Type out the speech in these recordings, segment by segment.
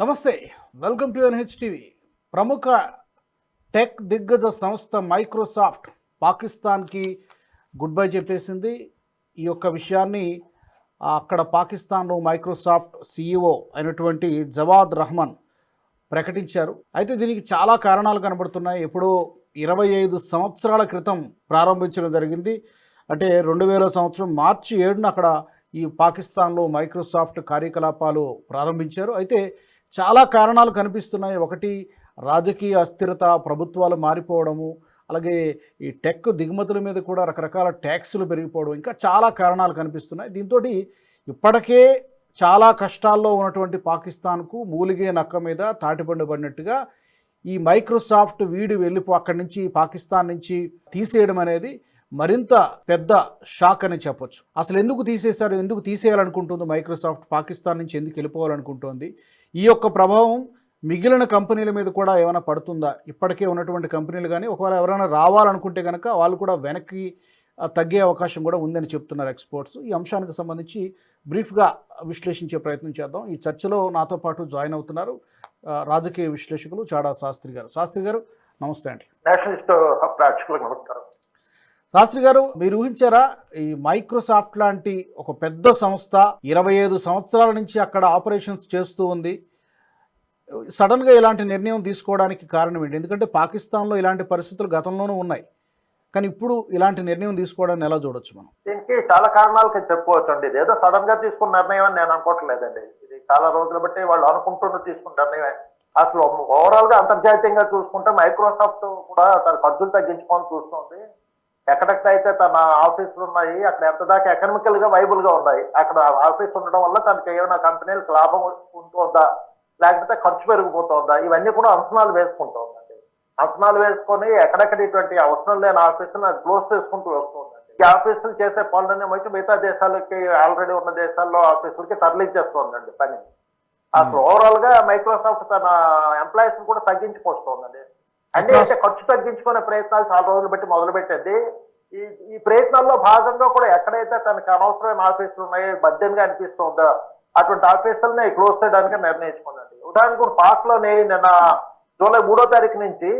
నమస్తే welcome to NH TV ప్రముఖ tech దిగ్గజ సంస్థ మైక్రోసాఫ్ట్ పాకిస్తాన్కి గుడ్ బై చెప్పేసింది. ఈ యొక్క విషయాన్ని అక్కడ పాకిస్తాన్లో మైక్రోసాఫ్ట్ సీఈఓ అయినటువంటి జవాద్ రహమాన్ ప్రకటించారు. అయితే దీనికి చాలా కారణాలు కనబడుతున్నాయి. ఎప్పుడో ఇరవై ఐదు సంవత్సరాల క్రితం ప్రారంభించడం జరిగింది. అంటే రెండు వేల సంవత్సరం మార్చి ఏడున అక్కడ ఈ పాకిస్తాన్లో మైక్రోసాఫ్ట్ కార్యకలాపాలు ప్రారంభించారు. అయితే చాలా కారణాలు కనిపిస్తున్నాయి. ఒకటి రాజకీయ అస్థిరత ప్రభుత్వాలు మారిపోవడము అలాగే ఈ టెక్ దిగుమతుల మీద కూడా రకరకాల ట్యాక్సులు పెరిగిపోవడం ఇంకా చాలా కారణాలు కనిపిస్తున్నాయి. దీంతో ఇప్పటికే చాలా కష్టాల్లో ఉన్నటువంటి పాకిస్తాన్కు మూలిగే నక్క మీద తాటిపండు పడినట్టుగా ఈ మైక్రోసాఫ్ట్ వీడి వెళ్ళిపో అక్కడి నుంచి పాకిస్తాన్ నుంచి తీసేయడం అనేది మరింత పెద్ద షాక్ అని చెప్పొచ్చు. అసలు ఎందుకు తీసేశారు? ఎందుకు తీసేయాలనుకుంటుంది మైక్రోసాఫ్ట్? పాకిస్తాన్ నుంచి ఎందుకు వెళ్ళిపోవాలనుకుంటోంది? ఈ యొక్క ప్రభావం మిగిలిన కంపెనీల మీద కూడా ఏమైనా పడుతుందా? ఇప్పటికే ఉన్నటువంటి కంపెనీలు కానీ ఒకవేళ ఎవరైనా రావాలనుకుంటే కనుక వాళ్ళు కూడా వెనక్కి తగ్గే అవకాశం కూడా ఉందని చెప్తున్నారు ఎక్స్పోర్ట్స్. ఈ అంశానికి సంబంధించి బ్రీఫ్గా విశ్లేషించే ప్రయత్నం చేద్దాం. ఈ చర్చలో నాతో పాటు జాయిన్ అవుతున్నారు రాజకీయ విశ్లేషకులు చాడా శాస్త్రి గారు. శాస్త్రి గారు నమస్తే అండి. నమస్కారం. శాస్త్రి గారు మీరు ఊహించారా ఈ మైక్రోసాఫ్ట్ లాంటి ఒక పెద్ద సంస్థ ఇరవై ఐదు సంవత్సరాల నుంచి అక్కడ ఆపరేషన్స్ చేస్తూ ఉంది. సడన్గా ఇలాంటి నిర్ణయం తీసుకోవడానికి కారణం ఏంటి? ఎందుకంటే పాకిస్తాన్లో ఇలాంటి పరిస్థితులు గతంలోనూ ఉన్నాయి. కానీ ఇప్పుడు ఇలాంటి నిర్ణయం తీసుకోవడాన్ని ఎలా చూడొచ్చు మనం? దీనికి చాలా కారణాలకి చెప్పుకోవచ్చు అండి ఏదో సడన్గా తీసుకున్న నిర్ణయం అని నేను అనుకోవట్లేదండి. ఇది చాలా రోజులు బట్టి వాళ్ళు అనుకుంటున్న తీసుకున్న నిర్ణయమే. అసలు ఓవరాల్గా అంతర్జాతీయంగా చూసుకుంటే మైక్రోసాఫ్ట్ కూడా తన ఖర్చులు తగ్గించుకొని చూస్తుంది. ఎక్కడెక్కడైతే తన ఆఫీసులు ఉన్నాయి అక్కడ ఎంత దాకా ఎకనామికల్గా వైబుల్గా ఉన్నాయి అక్కడ ఆఫీస్ ఉండడం వల్ల తనకి ఏమైనా కంపెనీలకు లాభం ఉంటుందా లేకపోతే ఖర్చు పెరిగిపోతుందా ఇవన్నీ కూడా అంచనాలు వేసుకుంటుందండి. అంచనాలు వేసుకొని ఎక్కడెక్కడ ఇటువంటి అవసరం లేని ఆఫీసులు అది క్లోజ్ చేసుకుంటూ వస్తుందండి. ఈ ఆఫీసులు చేసే పనులన్నీ వచ్చి మిగతా దేశాలకి ఆల్రెడీ ఉన్న దేశాల్లో ఆఫీసులకి తరలించేస్తుందండి పని. అసలు ఓవరాల్గా మైక్రోసాఫ్ట్ తన ఎంప్లాయీస్ కూడా తగ్గించుకొస్తుందండి అంటే ఖర్చు తగ్గించుకునే ప్రయత్నాలు చాలా రోజులు బట్టి మొదలు పెట్టింది ఈ ఈ ప్రయత్నాల్లో భాగంగా కూడా ఎక్కడైతే తనకు అనవసరమైన ఆఫీసులు ఉన్నాయో బద్దెన్గా అనిపిస్తుందో? అటువంటి ఆఫీసులని క్లోజ్ చేయడానికి నిర్ణయించుకుందండి ఉదాహరణకు పాక్లోని నిన్న జూలై మూడో తారీఖు నుంచి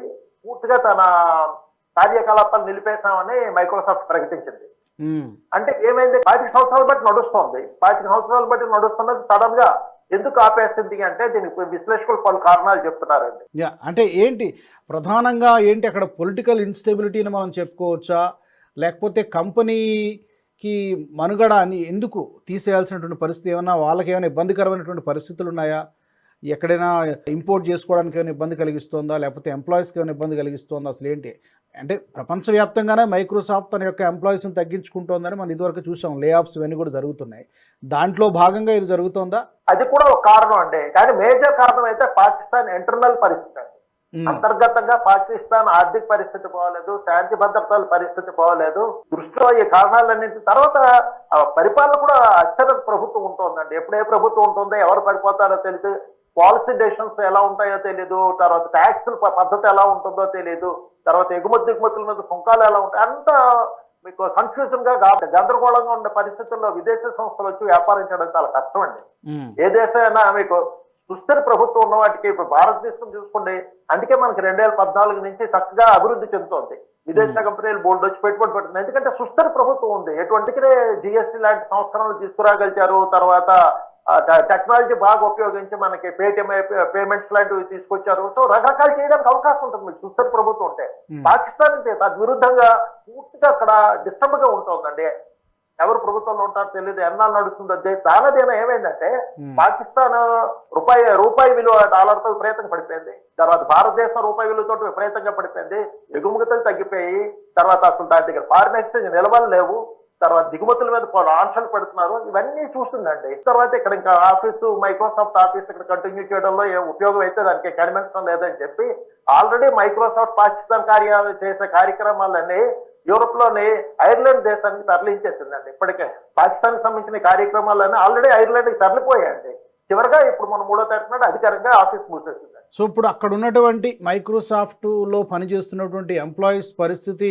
పూర్తిగా తన కార్యకలాపాలు నిలిపేశామని మైక్రోసాఫ్ట్ ప్రకటించింది. మ్మ్. అంటే ఏమైంది? పాతిక సంవత్సరాలు బట్టి నడుస్తోంది. పాతిక సంవత్సరాలు బట్టి నడుస్తున్నది సడన్గా ఎందుకు ఆపేస్తుంది అంటే దీనికి విశ్లేషకులు పలు కారణాలు చెప్తున్నారండి. అంటే ఏంటి? ప్రధానంగా ఏంటి అక్కడ పొలిటికల్ ఇన్స్టెబిలిటీని మనం చెప్పుకోవచ్చా? లేకపోతే కంపెనీకి మనుగడ అని ఎందుకు తీసేయాల్సినటువంటి పరిస్థితి ఏమైనా వాళ్ళకి ఏమైనా ఇబ్బందికరమైనటువంటి పరిస్థితులు ఉన్నాయా? ఎక్కడైనా ఇంపోర్ట్ చేసుకోవడానికి ఏమైనా ఇబ్బంది కలిగిస్తుందా? లేకపోతే ఎంప్లాయీస్కి ఏమైనా ఇబ్బంది కలిగిస్తుందా? అసలు ఏంటి? అంటే ప్రపంచవ్యాప్తంగానే మైక్రోసాఫ్ట్ తన యొక్క ఎంప్లాయీస్ని తగ్గించుకుంటోందని మనం ఇదివరకు చూసాం. లే ఆఫ్స్ ఇవన్నీ కూడా జరుగుతున్నాయి. దాంట్లో భాగంగా ఇది జరుగుతోందా? అది కూడా ఒక కారణం అండి. కానీ మేజర్ కారణం అయితే పాకిస్తాన్ ఇంటర్నల్ పరిస్థితి. అంతర్గతంగా పాకిస్తాన్ ఆర్థిక పరిస్థితి బాగోలేదు శాంతి భద్రతల పరిస్థితి బాగోలేదు. దృష్టిలో ఈ కారణాలన్నింటి తర్వాత పరిపాలన కూడా అక్షర ప్రభుత్వం ఉంటుందండి. ఎప్పుడు ప్రభుత్వం ఉంటుందో ఎవరు పడిపోతారో తెలియదు పాలసీ డెసిషన్స్ ఎలా ఉంటాయో తెలియదు తర్వాత ట్యాక్స్ పద్ధతి ఎలా ఉంటుందో తెలియదు తర్వాత ఎగుమతి దిగుమతుల మీద సుంకాలు ఎలా ఉంటాయి అంత మీకు కన్ఫ్యూజన్గా గందరగోళంగా ఉన్న పరిస్థితుల్లో విదేశీ సంస్థలు వచ్చి వ్యాపారం చేయడం చాలా కష్టం అండి. ఏ దేశమైనా మీకు సుస్థిర ప్రభుత్వం ఉన్న వాటికి ఇప్పుడు భారతదేశం చూసుకోండి అందుకే మనకి రెండు వేల పద్నాలుగు నుంచి చక్కగా అభివృద్ధి చెందుతోంది. విదేశీ కంపెనీలు బోల్డ్ వచ్చి పెట్టుబడి పెడుతుంది ఎందుకంటే సుస్థిర ప్రభుత్వం ఉంది. ఎటువంటికినే జిఎస్టీ లాంటి సంస్కరణలు తీసుకురాగలిచారు తర్వాత టెక్నాలజీ బాగా ఉపయోగించి మనకి పేటిఎం పేమెంట్స్ లాంటివి తీసుకొచ్చారు. సో రకరకాలు చేయడానికి అవకాశం ఉంటుంది. మీకు సుస్థిర ప్రభుత్వం ఉంటే. పాకిస్తాన్ తద్విరుద్ధంగా పూర్తిగా అక్కడ డిస్టర్బ్గా ఉంటుందండి. ఎవరు ప్రభుత్వంలో ఉంటారో తెలియదు ఎన్నాళ్ళు నడుస్తుందో తెలియదు. దానిదేనా ఏమైందంటే. పాకిస్తాన్ రూపాయి రూపాయి విలువ డాలర్తో విపరీతంగా పడిపోయింది. తర్వాత భారతదేశం రూపాయి విలువతో విపరీతంగా పడిపోయింది. ఎగుమతులు తగ్గిపోయి తర్వాత అసలు దాని దగ్గర ఫారిన్ ఎక్స్చేంజ్ నిలవలు లేవు. తర్వాత దిగుమతుల మీద పలు ఆంక్షలు పెడుతున్నారు. ఇవన్నీ చూస్తుందండి. తర్వాత ఇక్కడ ఇంకా ఆఫీసు మైక్రోసాఫ్ట్ ఆఫీస్ ఇక్కడ కంటిన్యూ చేయడంలో ఏ ఉపయోగం అయితే దానికి కనిపించడం లేదని చెప్పి ఆల్రెడీ మైక్రోసాఫ్ట్ పాకిస్తాన్ కార్యాలయం చేసే కార్యక్రమాలన్నీ యూరోప్లోని ఐర్లాండ్ దేశానికి తరలించేసిందండి. ఇప్పటికే పాకిస్తాన్ సంబంధించిన కార్యక్రమాలన్నీ ఆల్రెడీ ఐర్లాండ్కి తరలిపోయాయండి. చివరిగా ఇప్పుడు మన మూడో తారీఖు నాడు అధికారంగా ఆఫీస్ మూసేసింది సో ఇప్పుడు అక్కడ ఉన్నటువంటి మైక్రోసాఫ్ట్లో పనిచేస్తున్నటువంటి ఎంప్లాయీస్ పరిస్థితి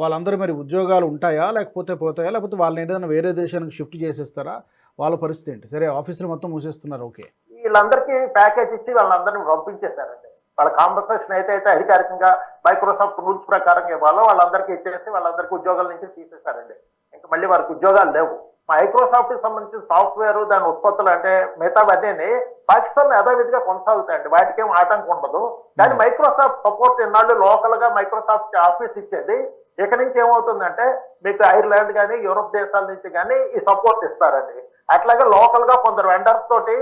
వాళ్ళందరూ మరి ఉద్యోగాలు ఉంటాయా? లేకపోతే పోతాయా? లేకపోతే వాళ్ళని ఏదైనా వేరే దేశానికి షిఫ్ట్ చేసేస్తారా? వాళ్ళ పరిస్థితి ఏంటి? సరే ఆఫీసులు మొత్తం మూసేస్తున్నారు ఓకే. వీళ్ళందరికీ ప్యాకేజ్ ఇచ్చి వాళ్ళందరినీ పంపించేశారండి. వాళ్ళ కాంపన్సేషన్ అయితే అయితే అధికారికంగా మైక్రోసాఫ్ట్ రూల్స్ ప్రకారం ఇవ్వాలో వాళ్ళందరికీ ఇచ్చేసి వాళ్ళందరికీ ఉద్యోగాల నుంచి తీసేశారండి. ఇంకా మళ్ళీ వారికి ఉద్యోగాలు లేవు. మైక్రోసాఫ్ట్కి సంబంధించిన సాఫ్ట్వేర్ దాని ఉత్పత్తులు అంటే మిగతావన్నీ పాకిస్తాన్ యథావిధిగా కొనసాగుతాయండి. వాటికి ఏం ఆటంకం ఉండదు. కానీ మైక్రోసాఫ్ట్ సపోర్ట్ ఇన్నాళ్ళు లోకల్గా మైక్రోసాఫ్ట్ ఆఫీస్ ఇచ్చేది. ఇక నుంచి ఏమవుతుందంటే మీకు ఐర్లాండ్ కానీ యూరోప్ దేశాల నుంచి కానీ ఈ సపోర్ట్ ఇస్తారండి. అట్లాగే లోకల్గా కొందరు వెండర్స్ తోటి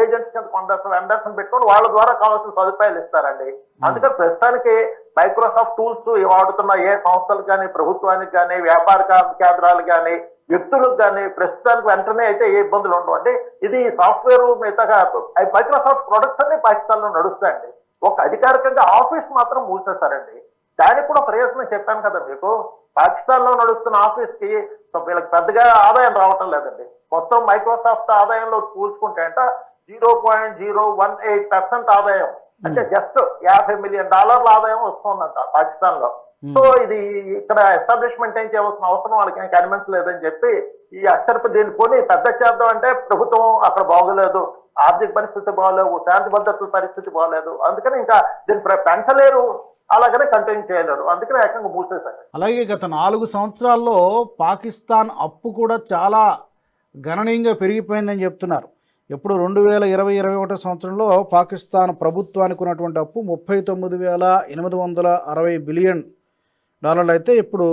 ఏజెంట్స్ కింద కొందరు వెండర్స్ పెట్టుకొని వాళ్ళ ద్వారా కావాల్సిన సదుపాయాలు ఇస్తారండి. అందుకని ప్రస్తుతానికి మైక్రోసాఫ్ట్ టూల్స్ వాడుతున్న ఏ సంస్థలకు కానీ ప్రభుత్వానికి కానీ వ్యాపార కేంద్రాలు కానీ వ్యక్తులకు కానీ ప్రస్తుతానికి వెంటనే అయితే ఏ ఇబ్బందులు ఉండవు. అంటే ఇది సాఫ్ట్వేర్ మిగతా మైక్రోసాఫ్ట్ ప్రొడక్ట్స్ అన్ని పాకిస్తాన్లో నడుస్తాయండి. ఒక అధికారికంగా ఆఫీస్ మాత్రం మూసేశారండి. దానికి కూడా ప్రయత్నం చెప్పాను కదా మీకు. పాకిస్తాన్లో నడుస్తున్న ఆఫీస్కి వీళ్ళకి పెద్దగా ఆదాయం రావటం లేదండి. మొత్తం మైక్రోసాఫ్ట్ ఆదాయంలో చూసుకుంటే అంట zero point zero one eight percent ఆదాయం అంటే జస్ట్ యాభై మిలియన్ డాలర్ల ఆదాయం వస్తుందంట పాకిస్తాన్లో సో ఇది ఇక్కడ ఎస్టాబ్లిష్మెంట్ ఏం చేయవలసిన అవసరం వాళ్ళకి ఏం కనిపించలేదని చెప్పి ఈ అక్షరపు దీన్ని పోనీ పెద్ద చేద్దాం అంటే ప్రభుత్వం అక్కడ బాగోలేదు ఆర్థిక పరిస్థితి బాగోలేవు శాంతి భద్రతల పరిస్థితి బాగోలేదు. అందుకని ఇంకా దీన్ని పెంచలేరు అలాగనే కంటిన్యూ చేయలేరు. అందుకని ఏకంగా మూసేశారు. అలాగే గత నాలుగు సంవత్సరాల్లో పాకిస్తాన్ అప్పు కూడా చాలా గణనీయంగా పెరిగిపోయిందని చెప్తున్నారు. ఎప్పుడు రెండు వేల ఇరవై ఇరవై ఒకటో సంవత్సరంలో పాకిస్తాన్ ప్రభుత్వానికి ఉన్నటువంటి అప్పు ముప్పై తొమ్మిది వేల ఎనిమిది వందల అరవై బిలియన్ డాలర్లు అయితే ఇప్పుడు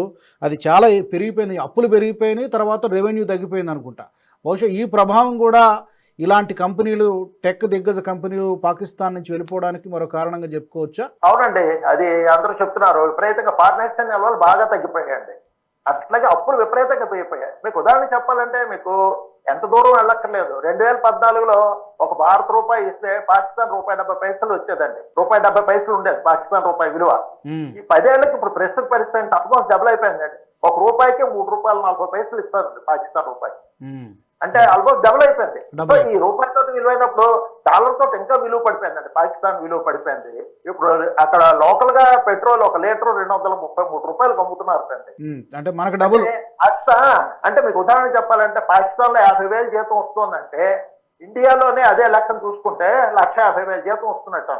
అది చాలా పెరిగిపోయింది. అప్పులు పెరిగిపోయినాయి తర్వాత రెవెన్యూ తగ్గిపోయింది అనుకుంటా. బహుశా ఈ ప్రభావం కూడా ఇలాంటి కంపెనీలు టెక్ దిగ్గజ కంపెనీలు పాకిస్తాన్ నుంచి వెళ్ళిపోవడానికి మరో కారణంగా చెప్పుకోవచ్చా? అవునండి. అది అందరూ చెప్తున్నారు. విపరీతంగా ఫారిన్ నిల్వలు బాగా తగ్గిపోయాయండి. అట్లాగే అప్పులు విపరీతంగా పెరిగిపోయాయి. మీకు ఉదాహరణ చెప్పాలంటే మీకు ఎంత దూరం వెళ్ళక్కర్లేదు. రెండు వేల పద్నాలుగులో ఒక భారత రూపాయి ఇస్తే పాకిస్తాన్ రూపాయి డెబ్బై పైసలు వచ్చేదండి. రూపాయి డెబ్బై పైసలు ఉండేది పాకిస్తాన్ రూపాయి విలువ. ఈ పదేళ్ళకి ఇప్పుడు ప్రస్తుత పరిస్థితి ఆల్మోస్ట్ డబుల్ అయిపోయిందండి. ఒక రూపాయికి మూడు రూపాయలు నలభై పైసలు ఇస్తారండి పాకిస్తాన్ రూపాయి. అంటే ఆల్మోస్ట్ డబుల్ అయిపోయింది. సో. ఈ రూపాయి తోటి విలువైనప్పుడు డాలర్ తోటి ఇంకా విలువ పడిపోయిందండి. పాకిస్తాన్ విలువ పడిపోయింది. ఇప్పుడు అక్కడ లోకల్గా పెట్రోల్ ఒక లీటర్ రెండు వందల ముప్పై మూడు రూపాయలకు అమ్ముతున్నారు అండి. ఉమ్, అంటే మనకు డబుల్. అట్లా అంటే మీకు ఉదాహరణ చెప్పాలంటే పాకిస్తాన్లో యాభై వేలు జీతం వస్తుందంటే ఇండియాలోనే అదే లెక్కను చూసుకుంటే లక్ష యాభై వేల జీతం వస్తున్నట్టు.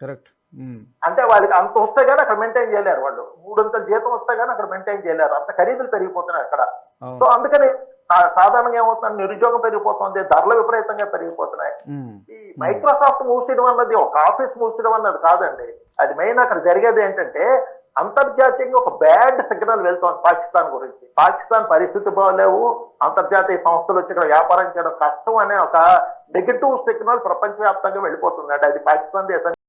కరెక్ట్ ఉమ్, అంటే వాళ్ళకి అంత వస్తే కానీ అక్కడ మెయింటైన్ చేయలేరు వాళ్ళు. మూడంతల జీతం వస్తే కానీ అక్కడ మెయింటైన్ చేయలేరు. అంత ఖరీదులు పెరిగిపోతున్నాయి అక్కడ. సో అందుకని సాధారణంగా ఏమవుతుంది నిరుద్యోగం పెరిగిపోతుంది ధరలు విపరీతంగా పెరిగిపోతున్నాయి. ఈ మైక్రోసాఫ్ట్ మూసేయడం అన్నది ఒక ఆఫీస్ మూసేయడం అన్నది కాదండి. అది మెయిన్ అక్కడ జరిగేది ఏంటంటే అంతర్జాతీయంగా ఒక బ్యాడ్ సిగ్నల్ వెళ్తోంది పాకిస్తాన్ గురించి. పాకిస్తాన్ పరిస్థితి బాగలేవు అంతర్జాతీయ సంస్థలు వచ్చి ఇక్కడ వ్యాపారం చేయడం కష్టం అనే ఒక నెగిటివ్ సిగ్నల్ ప్రపంచవ్యాప్తంగా వెళ్ళిపోతుందండి అది పాకిస్తాన్ దేశం